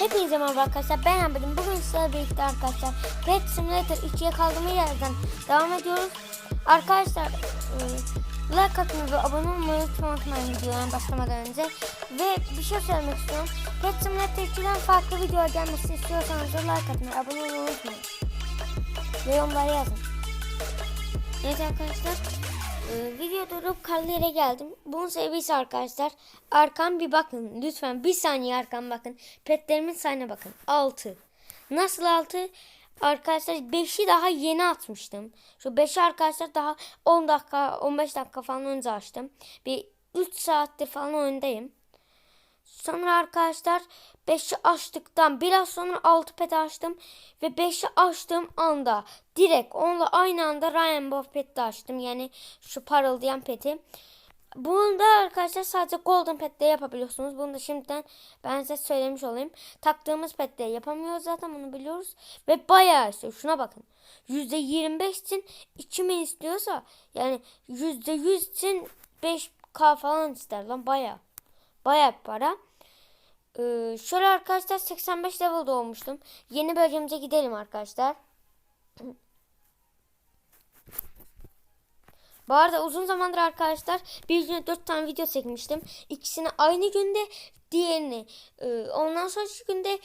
Hepinize merhaba arkadaşlar. Ben Ahmet'im. Bugün sizlerle birlikte arkadaşlar Pet Simulator 2'ye kaldığımız yerden devam ediyoruz. Arkadaşlar e, like atmayı ve abone olmayı unutmayın videoya başlamadan önce. Ve bir şey söylemek istiyorum. Pet Simulator 2'den farklı video gelmesini istiyorsanız like atmayı, abone olmayı unutmayın. Ve yorumlara yazın. Evet arkadaşlar. Ee, video durup yere geldim. Bunun sebebi arkadaşlar. Arkam bir bakın. Lütfen bir saniye arkam bakın. Petlerimin sayına bakın. 6. Nasıl 6? Arkadaşlar 5'i daha yeni atmıştım. Şu 5'i arkadaşlar daha 10 dakika 15 dakika falan önce açtım. Bir 3 saattir falan oyundayım. Sonra arkadaşlar 5'i açtıktan biraz sonra 6 pet açtım. Ve 5'i açtığım anda direkt onunla aynı anda Rainbow Pet'i açtım. Yani şu parıldayan peti. Bunu da arkadaşlar sadece Golden Pet'te yapabiliyorsunuz. Bunu da şimdiden ben size söylemiş olayım. Taktığımız pet'te yapamıyoruz zaten bunu biliyoruz. Ve bayağı istiyor. Şuna bakın. %25 için 2000 istiyorsa yani %100 için 5k falan ister lan bayağı. Bir para. Ee, şöyle arkadaşlar 85 level'da olmuştum. Yeni bölgemize gidelim arkadaşlar. Bu arada uzun zamandır arkadaşlar bir güne 4 tane video çekmiştim. İkisini aynı günde diğerini e, ondan sonraki günde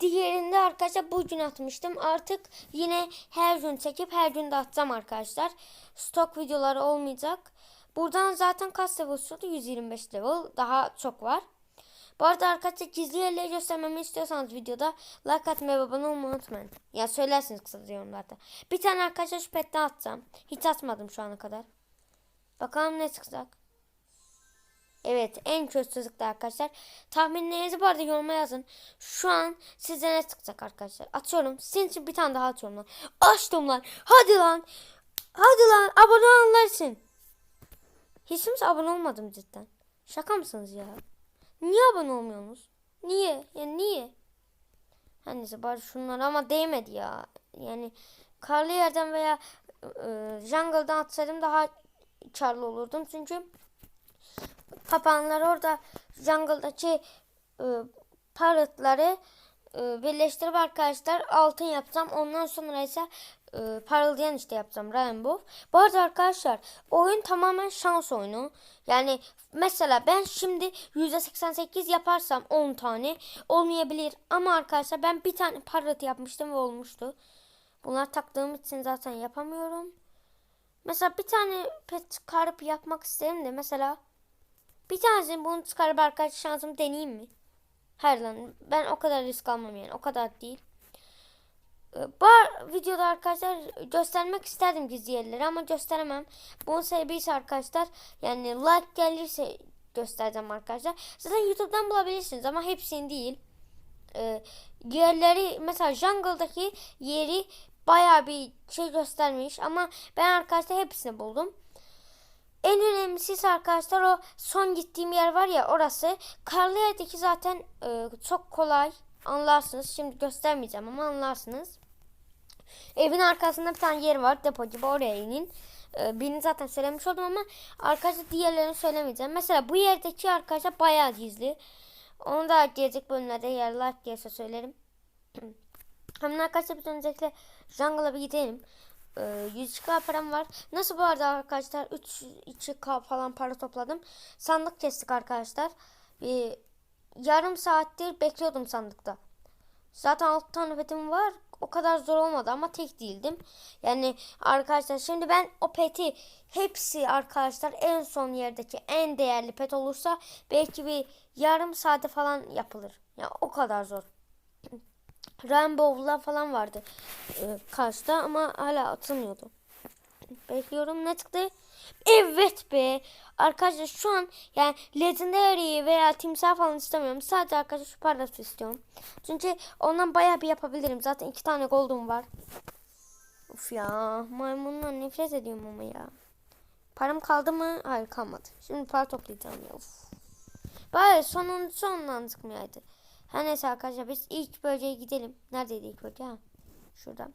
diğerinde arkadaşlar bugün atmıştım. Artık yine her gün çekip her gün de atacağım arkadaşlar. Stok videoları olmayacak. Buradan zaten kaç level sürdü? 125 level. Daha çok var. Bu arada arkadaşlar gizli yerleri göstermemi istiyorsanız videoda like atmayı ve abone olmayı unutmayın. Ya söylersiniz kısa yorumlarda. Bir tane arkadaşlar şu petten atacağım. Hiç atmadım şu ana kadar. Bakalım ne çıkacak. Evet en kötü çıktı arkadaşlar. Tahminlerinizi bu arada yoruma yazın. Şu an size ne çıkacak arkadaşlar. Atıyorum. Sizin için bir tane daha atıyorum lan. Açtım lan. Hadi lan. Hadi lan. Abone olanlarsın. Hiç kimse abone olmadım cidden. Şaka mısınız ya? Niye abone olmuyorsunuz? Niye? Yani niye? Her neyse bari şunlar ama değmedi ya. Yani karlı yerden veya e, jungle'dan atsaydım daha karlı olurdum. Çünkü papağanlar orada jungle'daki e, parrotları e, birleştirip arkadaşlar altın yapacağım. Ondan sonra ise e, parıldayan işte yapacağım Rainbow. Bu arada arkadaşlar oyun tamamen şans oyunu. Yani mesela ben şimdi %88 yaparsam 10 tane olmayabilir. Ama arkadaşlar ben bir tane parrot yapmıştım ve olmuştu. Bunlar taktığım için zaten yapamıyorum. Mesela bir tane pet çıkarıp yapmak isterim de mesela bir tanesini bunu çıkarıp arkadaşlar şansımı deneyeyim mi? Hayır lan ben o kadar risk almam yani o kadar değil. Ee, Bu videoda arkadaşlar göstermek isterdim gizli yerleri ama gösteremem. Bunun sebebi ise arkadaşlar yani like gelirse göstereceğim arkadaşlar. Zaten YouTube'dan bulabilirsiniz ama hepsini değil. Ee, yerleri mesela jungle'daki yeri baya bir şey göstermiş ama ben arkadaşlar hepsini buldum. En önemlisi ise arkadaşlar o son gittiğim yer var ya orası. Karlı yerdeki zaten e, çok kolay anlarsınız. Şimdi göstermeyeceğim ama anlarsınız. Evin arkasında bir tane yer var depo gibi oraya inin. E, birini zaten söylemiş oldum ama arkadaşlar diğerlerini söylemeyeceğim. Mesela bu yerdeki arkadaşlar bayağı gizli. Onu da gelecek bölümlerde yerler gelirse söylerim. Hemen arkadaşlar biz öncelikle jungle'a bir gidelim. Ee, 100k param var. Nasıl bu arada arkadaşlar 3 2k falan para topladım. Sandık kestik arkadaşlar. Bir yarım saattir bekliyordum sandıkta. Zaten 6 tane petim var. O kadar zor olmadı ama tek değildim. Yani arkadaşlar şimdi ben o peti hepsi arkadaşlar en son yerdeki en değerli pet olursa belki bir yarım saate falan yapılır. Yani o kadar zor. Rainbow'lar falan vardı e, karşıda ama hala atılmıyordu. Bekliyorum ne çıktı? Evet be. Arkadaşlar şu an yani Legendary veya timsah falan istemiyorum. Sadece arkadaşlar şu parası istiyorum. Çünkü ondan bayağı bir yapabilirim. Zaten iki tane gold'um var. Uf ya maymundan nefret ediyorum ama ya. Param kaldı mı? Hayır kalmadı. Şimdi para toplayacağım ya. Uf. Bari sonun sonundan çıkmayaydı. Her neyse arkadaşlar biz ilk bölgeye gidelim. Neredeydi ilk bölge? Ha. Şuradan.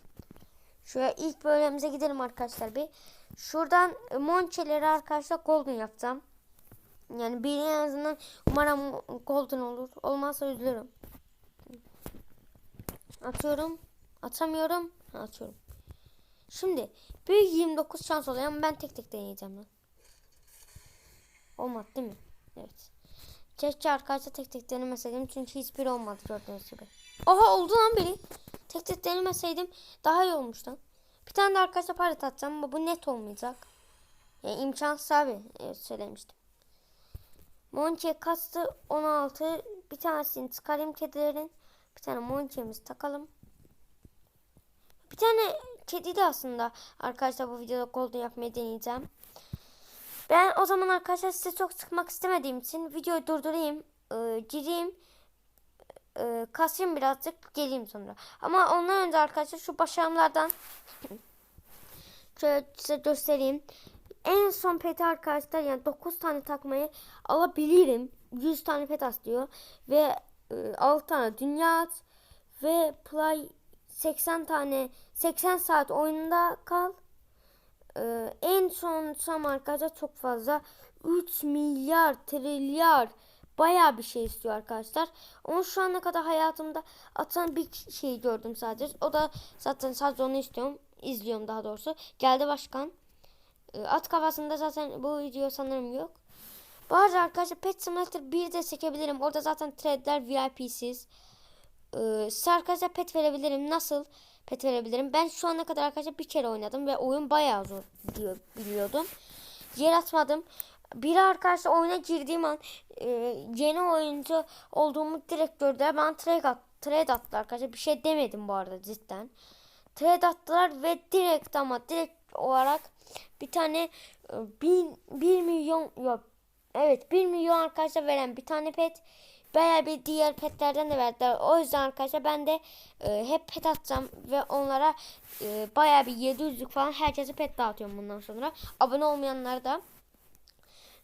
Şuraya ilk bölgemize gidelim arkadaşlar bir. Şuradan e, monçeleri arkadaşlar golden yapacağım. Yani bir en azından umarım golden olur. Olmazsa üzülürüm. Atıyorum. Atamıyorum. Ha, atıyorum. Şimdi büyük 29 şans oluyor ama ben tek tek deneyeceğim lan. Olmadı değil mi? Evet. Keşke arkadaşlar tek tek denemeseydim çünkü hiçbir olmadı gördüğünüz gibi. Oha oldu lan biri. Tek tek denemeseydim daha iyi olmuş. Bir tane de arkadaşlar para atacağım ama bu net olmayacak. Yani imkansız abi. Evet söylemiştim. Monke kastı 16. Bir tanesini çıkarayım kedilerin. Bir tane Monke'mizi takalım. Bir tane kedi de aslında arkadaşlar bu videoda golden yapmayı deneyeceğim. Ben o zaman arkadaşlar size çok sıkmak istemediğim için videoyu durdurayım. E, gireyim. E, kasayım birazcık geleyim sonra. Ama ondan önce arkadaşlar şu başarımlardan şöyle size göstereyim. En son peti arkadaşlar yani 9 tane takmayı alabilirim. 100 tane pet as diyor. Ve e, 6 tane dünya at. Ve play 80 tane 80 saat oyunda kal. Ee, en son sam arkadaşlar çok fazla 3 milyar trilyar baya bir şey istiyor arkadaşlar. Onu şu ana kadar hayatımda atan bir şey gördüm sadece. O da zaten sadece onu istiyorum. izliyorum daha doğrusu. Geldi başkan. Ee, at kafasında zaten bu video sanırım yok. Bu arada arkadaşlar Pet Simulator 1 de çekebilirim. Orada zaten threadler VIP'siz. Ee, pet verebilirim. Nasıl pet verebilirim? Ben şu ana kadar arkadaşlar bir kere oynadım ve oyun bayağı zor diyor biliyordum. Yer atmadım. Bir arkadaşlar oyuna girdiğim an e, yeni oyuncu olduğumu direkt gördüler. Ben trade, at, trade attılar arkadaşlar. Bir şey demedim bu arada cidden. Trade attılar ve direkt ama direkt olarak bir tane e, bin, bir milyon yok. Evet bir milyon arkadaşlar veren bir tane pet Bayağı bir diğer petlerden de verdiler. O yüzden arkadaşlar ben de e, hep pet atacağım ve onlara e, bayağı bir 700'lük falan herkese pet dağıtıyorum bundan sonra. Abone olmayanlara da.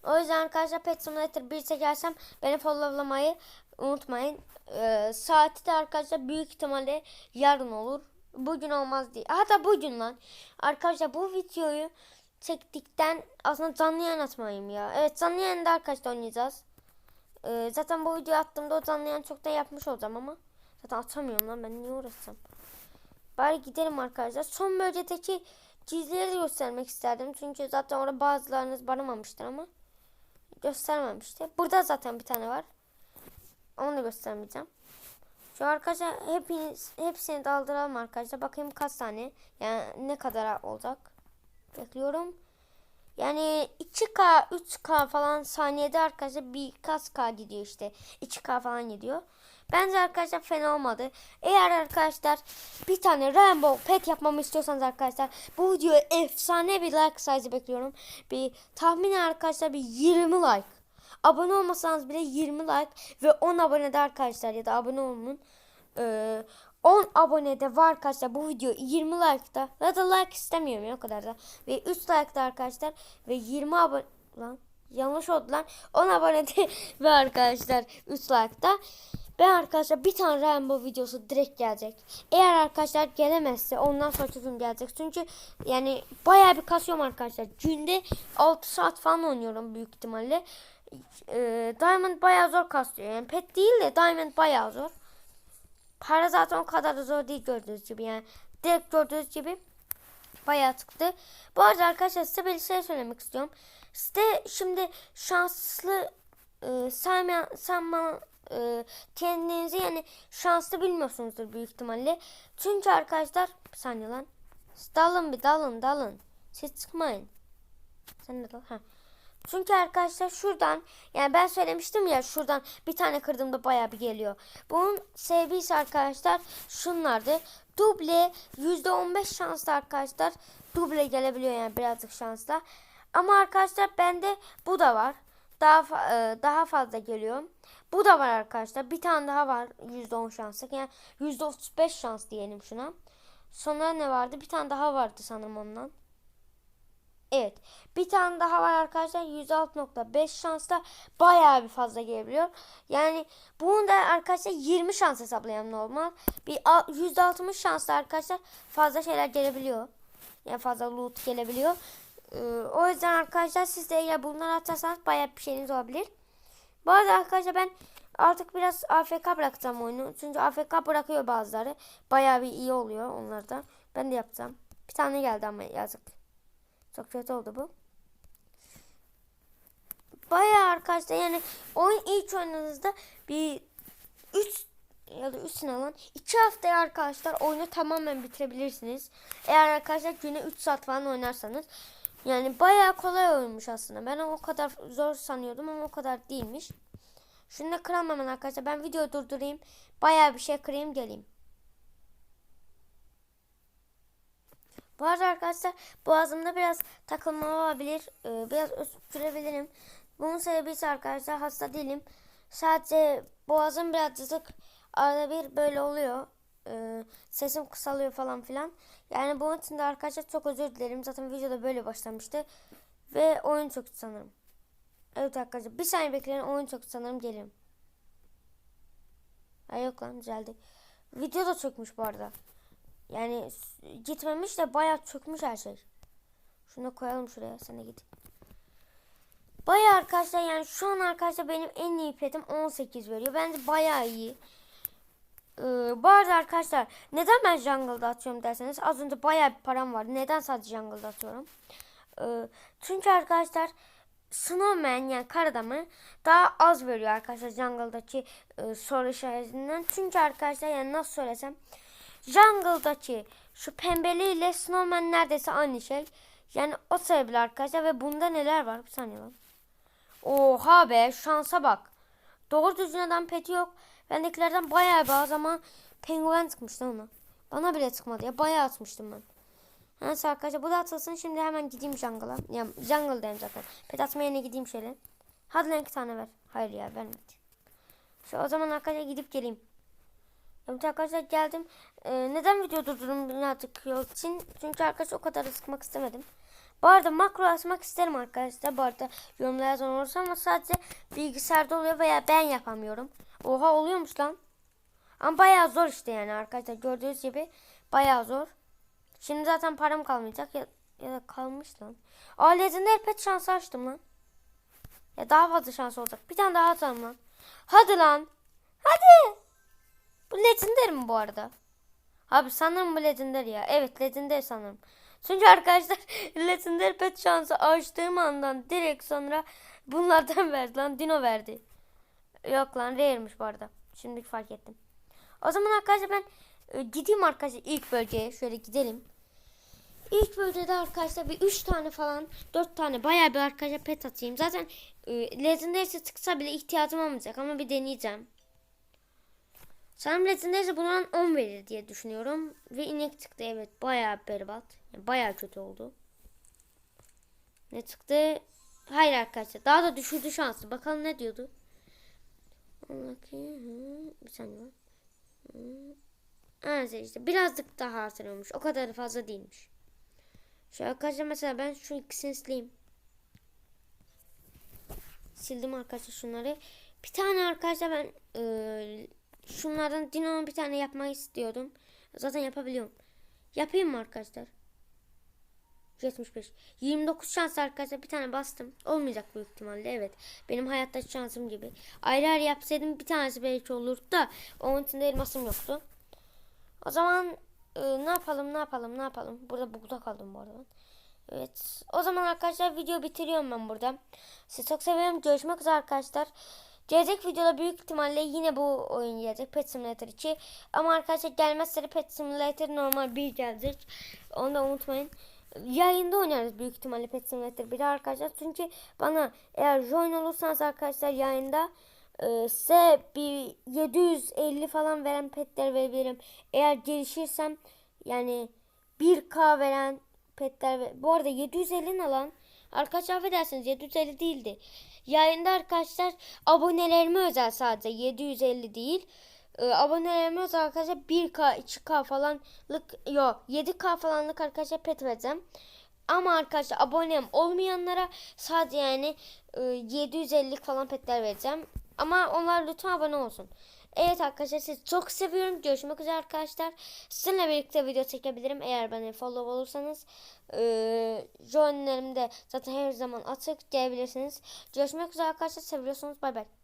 O yüzden arkadaşlar Pet Simulator 1 çekersem beni followlamayı unutmayın. E, saati de arkadaşlar büyük ihtimalle yarın olur. Bugün olmaz diye. Hatta bugün lan. Arkadaşlar bu videoyu çektikten aslında canlı yayın atmayayım ya. Evet canlı yayında arkadaşlar oynayacağız. Ee, zaten bu videoyu attığımda o canlı çok yapmış olacağım ama zaten atamıyorum lan ben niye uğraşsam. Bari gidelim arkadaşlar. Son bölgedeki de göstermek isterdim. Çünkü zaten orada bazılarınız baramamıştır ama göstermemişti. Burada zaten bir tane var. Onu da göstermeyeceğim. Şu arkadaşlar hepiniz hepsini daldıralım arkadaşlar. Bakayım kaç tane yani ne kadar olacak. Bekliyorum. Yani 2K 3K falan saniyede arkadaşlar birkaç K gidiyor işte. 2K falan gidiyor. Bence arkadaşlar fena olmadı. Eğer arkadaşlar bir tane Rainbow Pet yapmamı istiyorsanız arkadaşlar bu videoya efsane bir like sayısı bekliyorum. Bir tahmin arkadaşlar bir 20 like. Abone olmasanız bile 20 like ve 10 abone de arkadaşlar ya da abone olun. Ee, 10 abonede var arkadaşlar bu video 20 like'da ya da like istemiyorum ya o kadar da ve 3 like'da arkadaşlar ve 20 abone lan yanlış oldu lan 10 abonede ve arkadaşlar 3 like'da ben arkadaşlar bir tane Rainbow videosu direkt gelecek. Eğer arkadaşlar gelemezse ondan sonra çözüm gelecek. Çünkü yani bayağı bir kasıyorum arkadaşlar. Günde 6 saat falan oynuyorum büyük ihtimalle. Ee, Diamond bayağı zor kasıyor. Yani pet değil de Diamond bayağı zor. Para zaten o kadar da zor değil gördüğünüz gibi yani. Direkt gördüğünüz gibi bayağı çıktı. Bu arada arkadaşlar size bir şey söylemek istiyorum. Size şimdi şanslı e, saymayan, sanma e, kendinizi yani şanslı bilmiyorsunuzdur büyük ihtimalle. Çünkü arkadaşlar bir saniye lan. Dalın bir dalın dalın. Siz çıkmayın. Sen de dal. Ha. Çünkü arkadaşlar şuradan yani ben söylemiştim ya şuradan bir tane kırdığımda baya bir geliyor. Bunun sebebi ise arkadaşlar şunlardı. Duble %15 şanslı arkadaşlar. Duble gelebiliyor yani birazcık şansla. Ama arkadaşlar bende bu da var. Daha fa- daha fazla geliyor. Bu da var arkadaşlar. Bir tane daha var %10 şanslı. Yani %35 şans diyelim şuna. Sonra ne vardı? Bir tane daha vardı sanırım ondan. Evet. Bir tane daha var arkadaşlar. 106.5 şansla bayağı bir fazla gelebiliyor. Yani bunu da arkadaşlar 20 şans hesaplayalım normal. Bir %60 şansla arkadaşlar fazla şeyler gelebiliyor. Yani fazla loot gelebiliyor. Ee, o yüzden arkadaşlar siz de eğer bunları atarsanız bayağı bir şeyiniz olabilir. Bu arada arkadaşlar ben Artık biraz AFK bırakacağım oyunu. Çünkü AFK bırakıyor bazıları. Bayağı bir iyi oluyor onlar da. Ben de yapacağım. Bir tane geldi ama yazık. Çok kötü oldu bu. Bayağı arkadaşlar yani oyun ilk oynadığınızda bir 3 ya da 3 sınavdan 2 haftaya arkadaşlar oyunu tamamen bitirebilirsiniz. Eğer arkadaşlar güne 3 saat falan oynarsanız. Yani bayağı kolay oyunmuş aslında. Ben o kadar zor sanıyordum ama o kadar değilmiş. Şunu da kıramam arkadaşlar. Ben videoyu durdurayım. Bayağı bir şey kırayım geleyim. Bu arada arkadaşlar boğazımda biraz takılma olabilir. Ee, biraz öksürebilirim. Bunun sebebi ise arkadaşlar hasta değilim. Sadece boğazım birazcık arada bir böyle oluyor. Ee, sesim kısalıyor falan filan. Yani bunun için de arkadaşlar çok özür dilerim. Zaten videoda böyle başlamıştı. Ve oyun çok sanırım. Evet arkadaşlar bir saniye bekleyin oyun çok sanırım gelirim. Ay yok lan düzeldi. Video da çökmüş bu arada. Yani gitmemiş de bayağı çökmüş her şey. Şunu da koyalım şuraya sen de git. Bayağı arkadaşlar yani şu an arkadaşlar benim en iyi petim 18 veriyor. Bence bayağı iyi. Ee, bu arada arkadaşlar neden ben jungle'da atıyorum derseniz az önce bayağı bir param vardı. Neden sadece jungle'da atıyorum? Ee, çünkü arkadaşlar Snowman yani kar adamı daha az veriyor arkadaşlar jungle'daki e, soru işaretinden. Çünkü arkadaşlar yani nasıl söylesem jungle'daki şu pembeliyle Snowman neredeyse aynı şey. Yani o sebeple arkadaşlar ve bunda neler var? Bir saniye lan. Oha be şansa bak. Doğru düzgün adam peti yok. Bendekilerden bayağı bir az ama penguen çıkmıştı ona. Bana bile çıkmadı ya bayağı atmıştım ben. Neyse arkadaşlar bu da atılsın şimdi hemen gideyim jungle'a. Ya jungle'dayım zaten. Pet atmaya yine gideyim şöyle. Hadi lan iki tane ver. Hayır ya vermedi. Şu o zaman arkadaşlar gidip geleyim. Evet arkadaşlar geldim. Ee, neden video durdurum birazcık yol için? Çünkü arkadaşlar o kadar sıkmak istemedim. Bu arada makro asmak isterim arkadaşlar. Bu arada yorumlara yazan olursa ama sadece bilgisayarda oluyor veya ben yapamıyorum. Oha oluyormuş lan. Ama bayağı zor işte yani arkadaşlar. Gördüğünüz gibi bayağı zor. Şimdi zaten param kalmayacak ya, ya da kalmış lan. Aa Legendary pet şansı açtım lan. Ya daha fazla şans olacak. Bir tane daha atalım lan. Hadi lan. Hadi. Bu Legendary mi bu arada? Abi sanırım bu Legendary ya. Evet Legendary sanırım. Çünkü arkadaşlar Legendary pet şansı açtığım andan direkt sonra bunlardan verdi lan. Dino verdi. Yok lan Rare'miş bu arada. Şimdi fark ettim. O zaman arkadaşlar ben e, gideyim arkadaşlar ilk bölgeye. Şöyle gidelim. İlk bölgede arkadaşlar bir 3 tane falan 4 tane bayağı bir arkadaşlar pet atayım. Zaten e, Legendary'si çıksa bile ihtiyacım olmayacak ama bir deneyeceğim. Sanırım Legendary'si bundan 10 verir diye düşünüyorum. Ve inek çıktı evet bayağı berbat. Yani bayağı kötü oldu. Ne çıktı? Hayır arkadaşlar daha da düşürdü şansı. Bakalım ne diyordu. Bir saniye. Evet işte birazcık daha hatırlıyormuş. O kadar fazla değilmiş. Şu arkadaşlar mesela ben şu ikisini sileyim. Sildim arkadaşlar şunları. Bir tane arkadaşlar ben e, şunlardan Dino'nun bir tane yapmayı istiyordum. Zaten yapabiliyorum. Yapayım mı arkadaşlar? 75. 29 şans arkadaşlar bir tane bastım. Olmayacak büyük ihtimalle evet. Benim hayatta şansım gibi. Ayrı ayrı yapsaydım bir tanesi belki olurdu da onun için de elmasım yoktu. O zaman e, ne yapalım ne yapalım ne yapalım. Burada bugda kaldım bu arada. Evet. O zaman arkadaşlar video bitiriyorum ben burada. Sizi çok seviyorum. Görüşmek üzere arkadaşlar. Gelecek videoda büyük ihtimalle yine bu oyun gelecek. Pet Simulator 2. Ama arkadaşlar gelmezse de Pet Simulator normal 1 gelecek. Onu da unutmayın. Yayında oynarız büyük ihtimalle Pet Simulator 1 arkadaşlar. Çünkü bana eğer join olursanız arkadaşlar yayında e, size bir 750 falan veren petler verebilirim. Eğer gelişirsem yani 1k veren petler ve bu arada 750 ne lan? Arkadaşlar affedersiniz 750 değildi. Yayında arkadaşlar abonelerime özel sadece 750 değil. Ee, abonelerime özel arkadaşlar 1k 2k falanlık yok 7k falanlık arkadaşlar pet vereceğim. Ama arkadaşlar abonem olmayanlara sadece yani e, 750 falan petler vereceğim. Ama onlar lütfen abone olsun. Evet arkadaşlar sizi çok seviyorum. Görüşmek üzere arkadaşlar. Sizinle birlikte video çekebilirim eğer beni follow olursanız. Ee, joinlerim de zaten her zaman açık diyebilirsiniz. Görüşmek üzere arkadaşlar. Seviyorsunuz. Bay bay.